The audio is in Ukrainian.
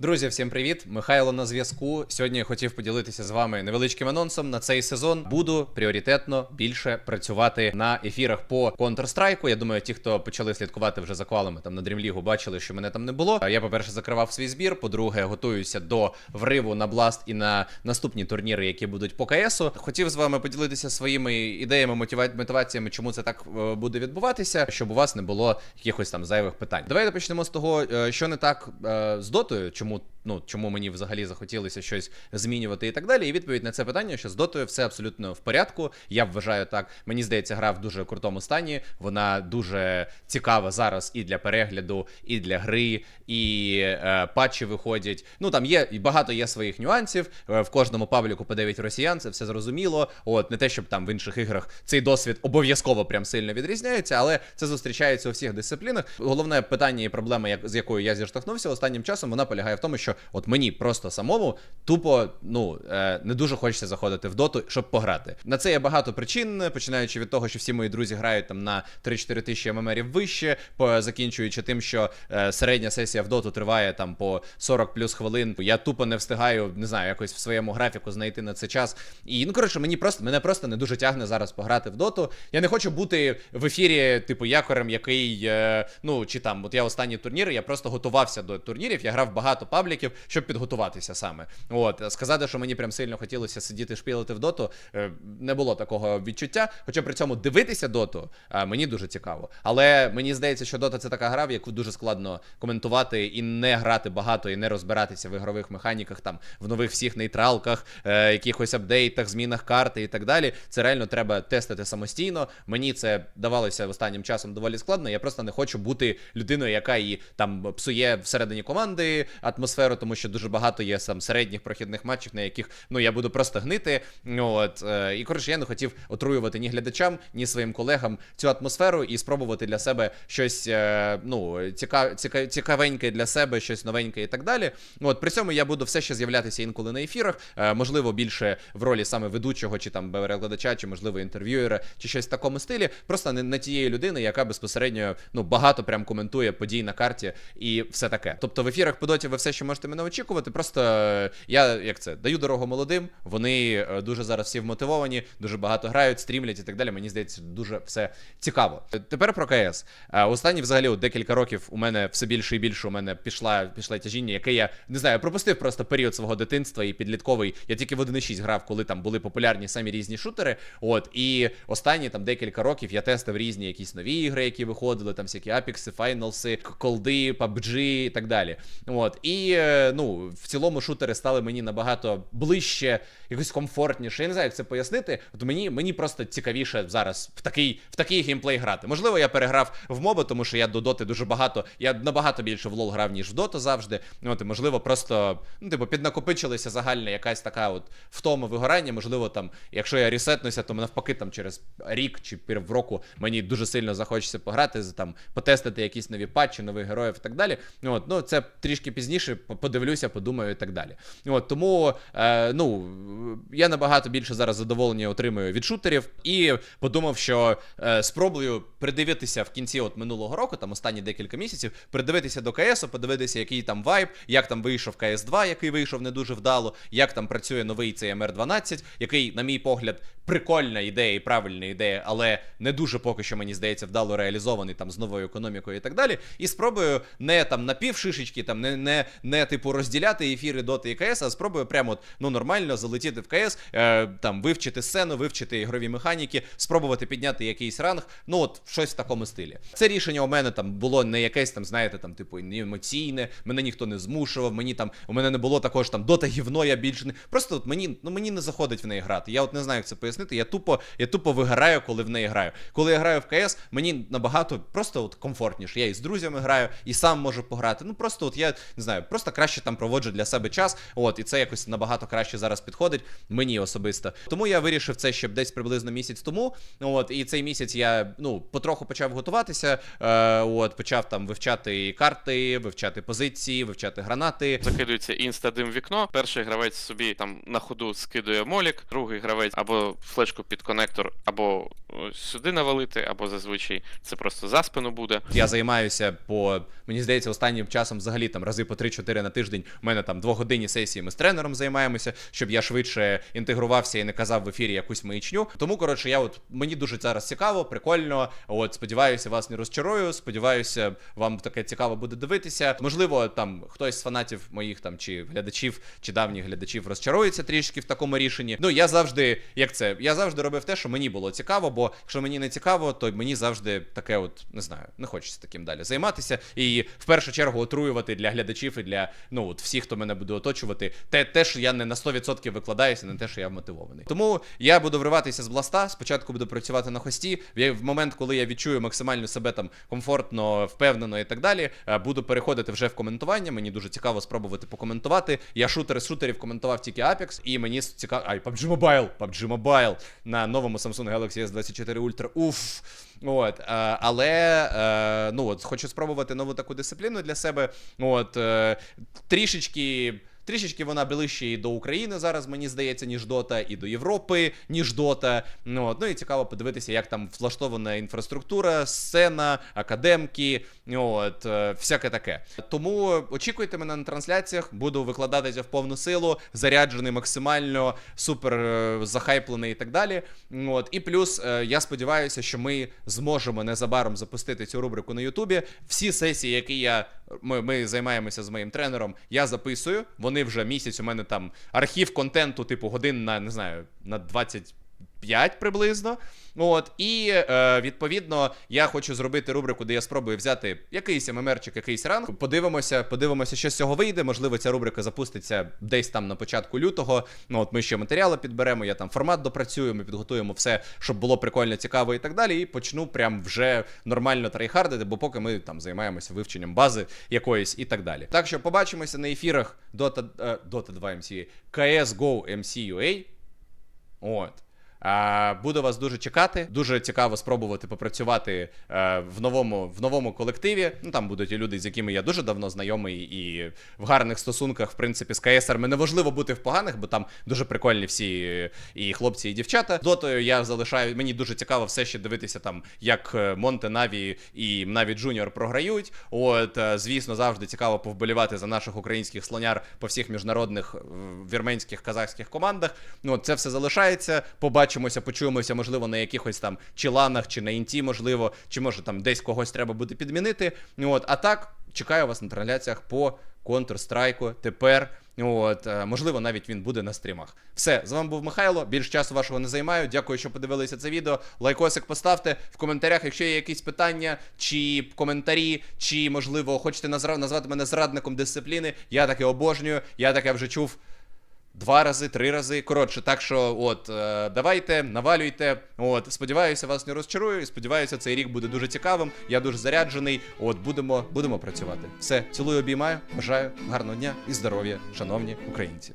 Друзі, всім привіт! Михайло на зв'язку. Сьогодні я хотів поділитися з вами невеличким анонсом. На цей сезон буду пріоритетно більше працювати на ефірах по Counter-Strike. Я думаю, ті, хто почали слідкувати вже за квалами там на Дрімлігу, бачили, що мене там не було. Я, по-перше, закривав свій збір. По-друге, готуюся до вриву на Blast і на наступні турніри, які будуть по КСу. Хотів з вами поділитися своїми ідеями, мотива- мотиваціями, чому це так е, буде відбуватися, щоб у вас не було якихось там зайвих питань. Давайте почнемо з того, е, що не так е, з дотою, чому ну чому мені взагалі захотілося щось змінювати і так далі. І відповідь на це питання, що з дотою все абсолютно в порядку. Я вважаю так. Мені здається, гра в дуже крутому стані. Вона дуже цікава зараз і для перегляду, і для гри, і е, патчі виходять. Ну там є багато є своїх нюансів. Е, в кожному пабліку по 9 росіян, це все зрозуміло. От не те, щоб там в інших іграх цей досвід обов'язково прям сильно відрізняється, але це зустрічається у всіх дисциплінах. Головне питання і проблема, як з якою я зіштовхнувся останнім часом, вона полягає в тому, що от мені просто самому тупо ну е, не дуже хочеться заходити в доту, щоб пограти. На це є багато причин, починаючи від того, що всі мої друзі грають там на 3-4 тисячі ММРів вище, по закінчуючи тим, що е, середня сесія в доту триває там по 40 плюс хвилин. Я тупо не встигаю, не знаю, якось в своєму графіку знайти на це час. І ну коротше, мені просто мене просто не дуже тягне зараз пограти в доту. Я не хочу бути в ефірі, типу, якорем, який е, ну чи там, от я останні турніри, я просто готувався до турнірів. Я грав багато пабліків, щоб підготуватися саме. От сказати, що мені прям сильно хотілося сидіти шпілити в доту, е, не було такого відчуття. Хоча при цьому дивитися доту е, мені дуже цікаво. Але мені здається, що дота це така гра, в яку дуже складно коментувати і не грати багато, і не розбиратися в ігрових механіках, там в нових всіх нейтралках, е, якихось апдейтах, змінах карти і так далі. Це реально треба тестити самостійно. Мені це давалося останнім часом доволі складно. Я просто не хочу бути людиною, яка і там псує всередині команди атмосферу, тому що дуже багато є там середніх прохідних матчів, на яких ну я буду просто гнити. От е, і коротше, я не хотів отруювати ні глядачам, ні своїм колегам цю атмосферу і спробувати для себе щось е, ну ціка, ціка, цікавеньке для себе, щось новеньке і так далі. От при цьому я буду все ще з'являтися інколи на ефірах, е, можливо, більше в ролі саме ведучого, чи там перекладача, чи можливо інтерв'юера, чи щось в такому стилі. Просто не, не тієї людини, яка безпосередньо ну багато прям коментує подій на карті і все таке. Тобто в ефірах по доті ви все ще можете мене очікувати. Просто е, я як це даю дорогу молодим. Вони е, дуже зараз всі вмотивовані, дуже багато грають, стрімлять і так далі. Мені здається, дуже все цікаво. Тепер про КС. Е, Останні взагалі декілька років у мене все більше і більше у мене пішла пішла тяжіння, яке я не знаю, пропустив просто період свого дитинства і підлітковий. Я тільки в 1.6 грав, коли там були популярні самі різні шутери. От і останні там декілька років я тестив різні якісь нові ігри, які виходили, там всякі апікси, файналси, колди, PUBG і так далі. От і ну в цілому шутери стали мені набагато ближче, якось комфортніше. Я не знаю, як це пояснити. От мені мені просто цікавіше зараз в такий в такий геймплей грати. Можливо, я переграв в моби, тому що я до доти дуже багато. Я набагато більше в лол грав, ніж в доту завжди. От і можливо, просто ну, типу, піднакопичилися загальна якась така от втома вигорання. Можливо, там, якщо я ресетнуся, то навпаки, там через рік чи півроку мені дуже сильно захочеться пограти, там потестити якісь нові патчі, нових героїв і так далі. От, ну це трішки пізніше, подивлюся, подумаю і так далі. От тому е, ну я набагато більше зараз задоволення отримую від шутерів і подумав, що е, спробую придивитися в кінці от минулого року, там останні декілька місяців, придивитися до КСу, подивитися, який там вайб, як там вийшов КС 2, який вийшов не дуже вдало, як там працює новий цей МР-12, який, на мій погляд, прикольна ідея і правильна ідея, але не дуже поки що мені здається вдало реалізований там з новою економікою і так далі. І спробую не там на півшишечки, там не, не, не типу розділяти ефіри доти і КС, а спробую прямо от, ну нормально залетіти в КС, е, там вивчити сцену, вивчити ігрові механіки, спробувати підняти якийсь ранг. Ну от щось в такому стилі. Це рішення у мене там було не якесь там, знаєте, там, типу, не емоційне, мене ніхто не змушував, мені там у мене не було також там дота гівно, я більше не. Просто от мені ну мені не заходить в неї грати. Я от не знаю, як це пояснити. Я тупо, я тупо вигораю, коли в неї граю. Коли я граю в КС, мені набагато просто от комфортніше. Я і з друзями граю, і сам можу пограти. Ну просто от я не знаю, просто краще там проводжу для себе час. От, і це якось набагато краще зараз підходить мені особисто. Тому я вирішив це ще десь приблизно місяць тому. От, і цей місяць я ну потроху почав готуватися. Е, от, почав там вивчати карти, вивчати позиції, вивчати гранати. Закидується інста-дим вікно. Перший гравець собі там на ходу скидує молік, другий гравець або флешку під конектор, або е, сюди навалити, або зазвичай це просто за спину буде. Я займаюся по мені здається, останнім часом взагалі там рази по 3-4 на тиждень у мене там двогодинні сесії. Ми з тренером займаємося, щоб я швидше інтегрувався і не казав в ефірі якусь маячню. Тому коротше, я от мені дуже зараз цікаво, прикольно. От сподіваюся, вас не розчарую. Сподіваюся, вам таке цікаво буде дивитися. Можливо, там хтось з фанатів моїх там чи глядачів, чи давніх глядачів розчарується трішки в такому рішенні. Ну я завжди, як це, я завжди робив те, що мені було цікаво, бо якщо мені не цікаво, то мені завжди таке, от не знаю, не хочеться таким далі займатися. І в першу чергу отруювати для глядачів і для ну от всіх, хто мене буде оточувати, те, те, що я не на 100% викладаюся, не те, що я мотивований. Тому я буду вриватися з бласта. Спочатку буду працювати на хості. В в момент, коли я відчую максимально себе там комфортно, впевнено і так далі, е, буду переходити вже в коментування. Мені дуже цікаво спробувати покоментувати. Я шутери з шутерів коментував тільки Apex, і мені цікаво. Ай, PUBG Mobile, PUBG Mobile на новому Samsung Galaxy S24 Ultra. Уф. От, е, але е, ну от хочу спробувати нову таку дисципліну для себе. От е, трішечки. Трішечки вона ближче і до України зараз, мені здається, ніж Дота, і до Європи, ніж Дота. Ну, ну і цікаво подивитися, як там влаштована інфраструктура, сцена, академки, от, е, всяке таке. Тому очікуйте мене на трансляціях, буду викладатися в повну силу, заряджений максимально, супер е, захайплений і так далі. От, і плюс е, я сподіваюся, що ми зможемо незабаром запустити цю рубрику на Ютубі. Всі сесії, які я ми, ми займаємося з моїм тренером, я записую. Вони вже місяць. У мене там архів контенту, типу, годин на не знаю, на 25 приблизно. От, і е, відповідно я хочу зробити рубрику, де я спробую взяти якийсь ММРчик, якийсь ранг. Подивимося, подивимося, що з цього вийде. Можливо, ця рубрика запуститься десь там на початку лютого. Ну от ми ще матеріали підберемо, я там формат допрацюю, ми підготуємо все, щоб було прикольно, цікаво і так далі. І почну прям вже нормально трейхардити, бо поки ми там займаємося вивченням бази якоїсь і так далі. Так що побачимося на ефірах Dota, е, Dota 2 MCA, CSGO MCUA. От. Буду вас дуже чекати. Дуже цікаво спробувати попрацювати е, в новому в новому колективі. Ну там будуть і люди, з якими я дуже давно знайомий, і в гарних стосунках, в принципі, з КСРами неважливо бути в поганих, бо там дуже прикольні всі е, і хлопці, і дівчата. Дотою я залишаю. Мені дуже цікаво все ще дивитися там, як е, Монте Наві і Наві Джуніор програють. От, звісно, завжди цікаво повболівати за наших українських слоняр по всіх міжнародних вірменських казахських командах. Ну, це все залишається. Побачимося, почуємося, можливо, на якихось там чиланах чи на інті, можливо, чи може там десь когось треба буде підмінити. От, а так, чекаю вас на трансляціях по Counter-Strike тепер. От, е, можливо, навіть він буде на стрімах. Все, з вами був Михайло. Більш часу вашого не займаю. Дякую, що подивилися це відео. Лайкосик поставте в коментарях, якщо є якісь питання, чи коментарі, чи можливо хочете назвати мене зрадником дисципліни. Я таке обожнюю, я таке вже чув. Два рази, три рази. Коротше, так що, от, е, давайте, навалюйте. От, сподіваюся, вас не розчарую. І сподіваюся, цей рік буде дуже цікавим. Я дуже заряджений. От, будемо, будемо працювати. Все, цілую, обіймаю. Бажаю гарного дня і здоров'я, шановні українці.